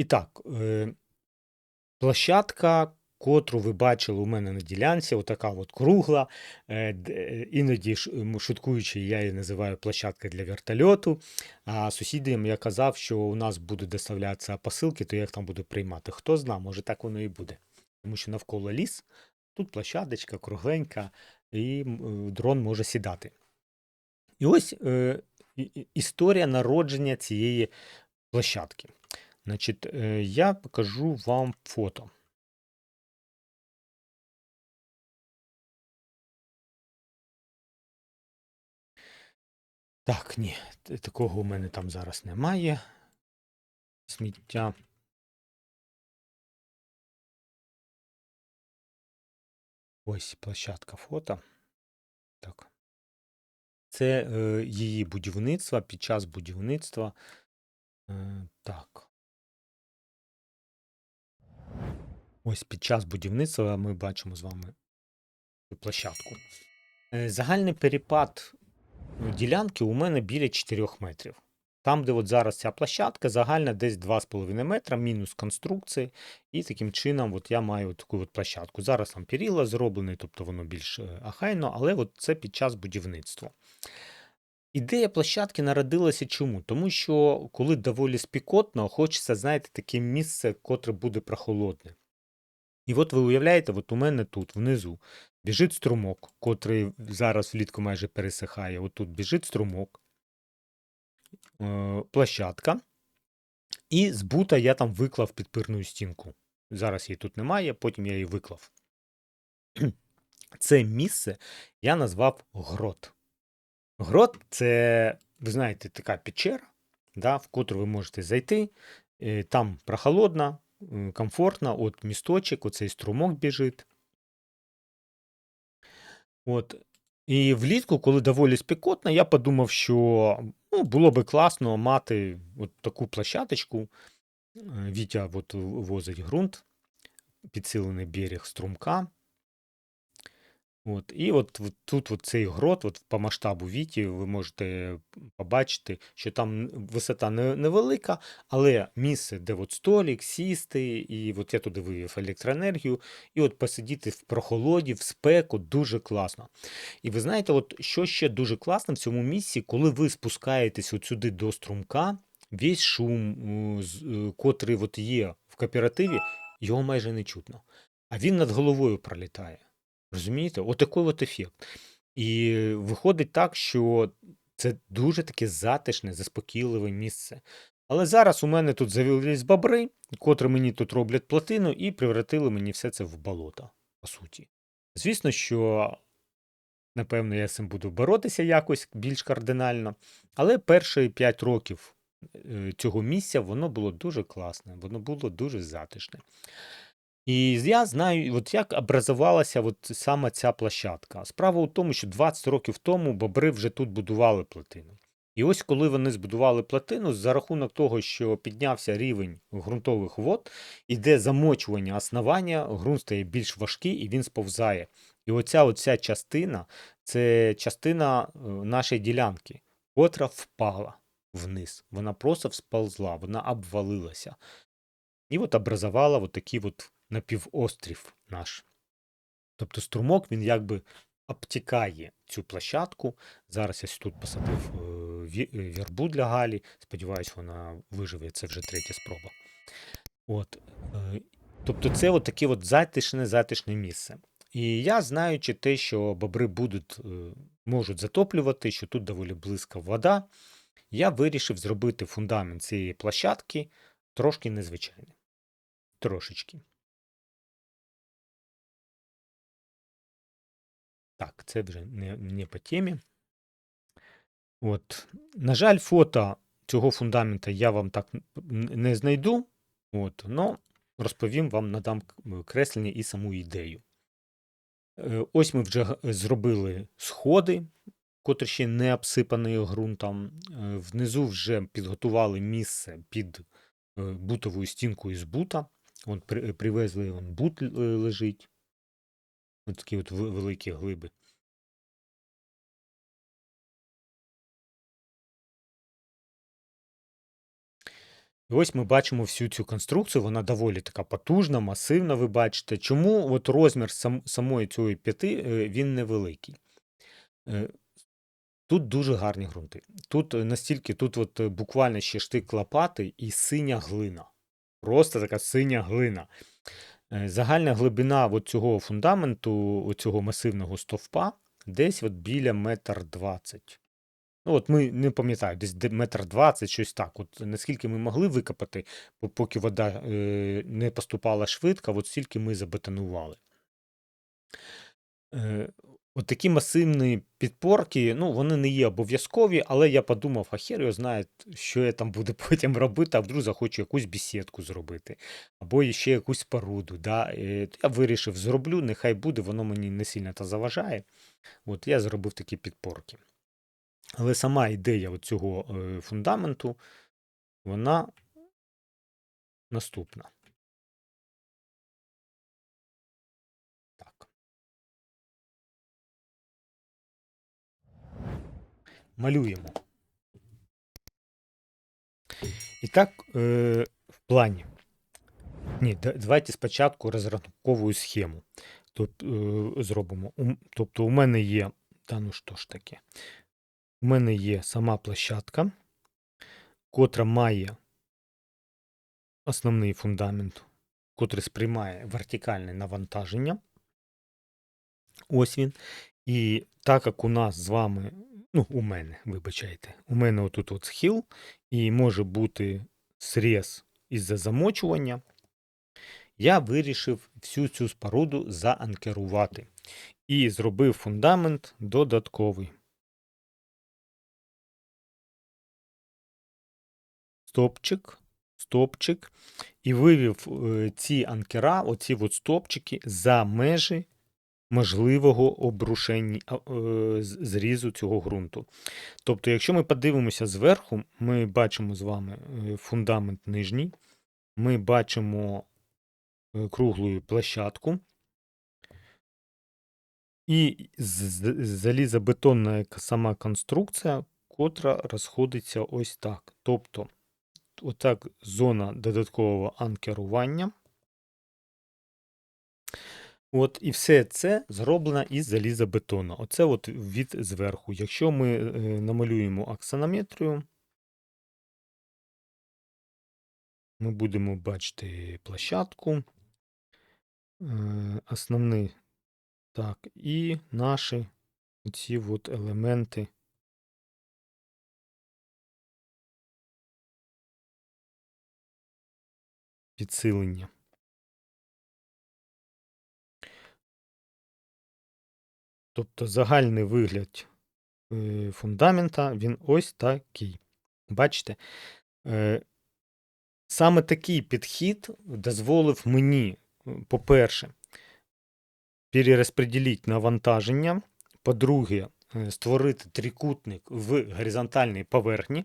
І так, е, площадка, котру ви бачили у мене на ділянці, отака от кругла. Е, е, іноді шуткуючи, я її називаю площадка для вертольоту. А сусідам я казав, що у нас будуть доставлятися посилки, то я їх там буду приймати. Хто зна, може так воно і буде. Тому що навколо ліс, тут площадочка кругленька, і дрон може сідати. І ось е, історія народження цієї площадки. Значить, е, я покажу вам фото. Так, ні, такого у мене там зараз немає. Сміття. Ось площадка фото. Так. Це е, її будівництво під час будівництва. Е, так. Ось під час будівництва ми бачимо з вами цю площадку. Е, Загальний перепад е, ділянки у мене біля 4 метрів. Там, де от зараз ця площадка, загальна десь 2,5 метра, мінус конструкції. І таким чином от я маю таку от площадку. Зараз там перила зроблений, тобто воно більш е, ахайно, але от це під час будівництва. Ідея площадки народилася чому? Тому що коли доволі спікотно, хочеться, знаєте, таке місце, котре буде прохолодне. І от ви уявляєте, от у мене тут внизу біжить струмок, котрий зараз влітку майже пересихає. Отут біжить струмок, е, площадка, і з бута я там виклав підпирну стінку. Зараз її тут немає, потім я її виклав. Це місце я назвав грот. Грот це, ви знаєте, така печера, да, в котру ви можете зайти. е, Там прохолодно, м, комфортно, от місточок, оцей струмок біжить. От. І влітку, коли доволі спекотно, я подумав, що ну, було би класно мати от таку площадочку. Е, Вітя от возить ґрунт, підсилений берег струмка. От, і от, тут от цей грот, от по масштабу Віті, ви можете побачити, що там висота невелика, але місце, де от столик, сісти, і от я туди вивів електроенергію, і от посидіти в прохолоді, в спеку дуже класно. І ви знаєте, от що ще дуже класно в цьому місці, коли ви спускаєтесь от сюди до струмка, весь шум, е, котрий от є в кооперативі, його майже не чутно. А він над головою пролітає. Розумієте? Отакий от ефект. І виходить так, що це дуже таке затишне, заспокійливе місце. Але зараз у мене тут з'явились бобри, котрі мені тут роблять плотину, і превратили мені все це в болото, по суті. Звісно, що, напевно, я з цим буду боротися якось більш кардинально. Але перші 5 років е, цього місця воно було дуже класне, воно було дуже затишне. І я знаю, от як образувалася от саме ця площадка. Справа у тому, що 20 років тому бобри вже тут будували плотину. І ось коли вони збудували плотину, за рахунок того, що піднявся рівень ґрунтових вод, іде замочування основання, ґрунт стає більш важкий і він сповзає. І оця оця частина це частина е, нашої ділянки, котра впала вниз. Вона просто всползла, вона обвалилася. І от образувала от такий от напівострів наш. Тобто струмок він якби обтікає цю площадку. Зараз я тут посадив е, ві- вірбу для Галі. Сподіваюсь, вона виживе. Це вже третя спроба. От, е, тобто, це от таке от затишне, затишне місце. І я, знаючи те, що бобри будуть, е, можуть затоплювати, що тут доволі близька вода, я вирішив зробити фундамент цієї площадки трошки незвичайним. Трошечки. Так, це вже не, не по темі. От. На жаль, фото цього фундамента я вам так не знайду. От, но розповім вам, надам к- креслення і саму ідею. Е, Ось ми вже зробили сходи, котрі ще не обсипані ґрунтом. Е, Внизу вже підготували місце під е, бутовою стінкою з бута. От привезли, он бут лежить. Такі от великі глиби. І ось ми бачимо всю цю конструкцію, вона доволі така потужна, масивна, ви бачите. Чому от розмір сам, самої цієї п'яти е, він невеликий? Е, Тут дуже гарні ґрунти. Тут е, настільки, тут от буквально ще штик лопати і синя глина. Просто така синя глина. Е, Загальна глибина от цього фундаменту, цього масивного стовпа, десь от біля метр двадцять. Ну, от ми не пам'ятаю, десь де- метр двадцять, щось так. От наскільки ми могли викопати, поки вода е, не поступала швидко, от стільки ми забетонували. Е, От такі масивні підпорки, ну, вони не є обов'язкові, але я подумав, а хер його знає, що я там буду потім робити, а вдруг захочу якусь бесідку зробити, або ще якусь споруду. Да? Я вирішив, зроблю, нехай буде, воно мені не сильно та заважає. От я зробив такі підпорки. Але сама ідея цього е, фундаменту, вона наступна. Малюємо. І так, е, в плані. Ні, давайте спочатку розрахункову схему. Тоб, е, зробимо. Тобто, у мене є. Та ну що ж таке? У мене є сама площадка, котра має основний фундамент, котрий сприймає вертикальне навантаження. Ось він. І так як у нас з вами, ну, у мене, вибачайте, у мене отут от схил, і може бути срез із-за замочування, я вирішив всю цю споруду заанкерувати і зробив фундамент додатковий. Стопчик, стопчик, і вивів е, ці анкера, оці от стопчики за межі можливого обрушення е, зрізу цього ґрунту. Тобто, якщо ми подивимося зверху, ми бачимо з вами е, фундамент нижній, ми бачимо е, круглу площадку. І залізобетонна сама конструкція, котра розходиться ось так. Тобто, отак зона додаткового анкерування. От, і все це зроблено із залізобетону. Оце от від зверху. Якщо ми е, намалюємо аксонометрію, ми будемо бачити площадку, е, основний, так, і наші ці от елементи. Підсилення. Тобто загальний вигляд е, фундамента він ось такий. Бачите? Е, Саме такий підхід дозволив мені, е, по-перше, перерозподілити навантаження. По-друге, створити трикутник в горизонтальній поверхні.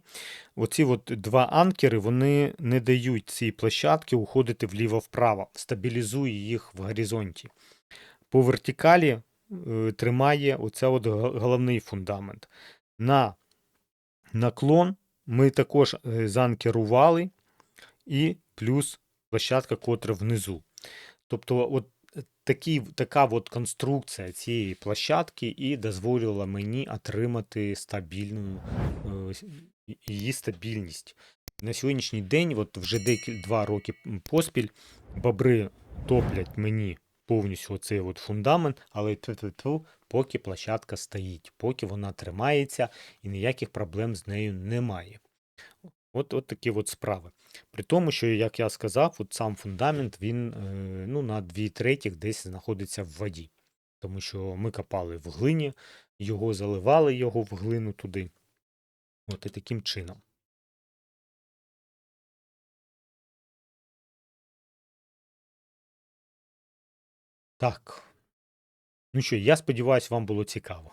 Оці от два анкери вони не дають цій площадці уходити вліво-вправо, стабілізує їх в горизонті. По вертикалі тримає оце от головний фундамент. На наклон ми також е, заанкерували, і плюс площадка, котра внизу. Тобто, от е, такі, така от конструкція цієї площадки і дозволила мені отримати стабільну е, її стабільність. На сьогоднішній день, от вже декіль два роки поспіль, бобри топлять мені повністю оцей от фундамент, але поки площадка стоїть, поки вона тримається і ніяких проблем з нею немає. От, от такі от справи. При тому, що, як я сказав, от сам фундамент він е, ну, на дві третіх десь знаходиться в воді. Тому що ми копали в глині, його заливали його в глину туди. От і таким чином. Так. Ну що, я сподіваюся, вам було цікаво.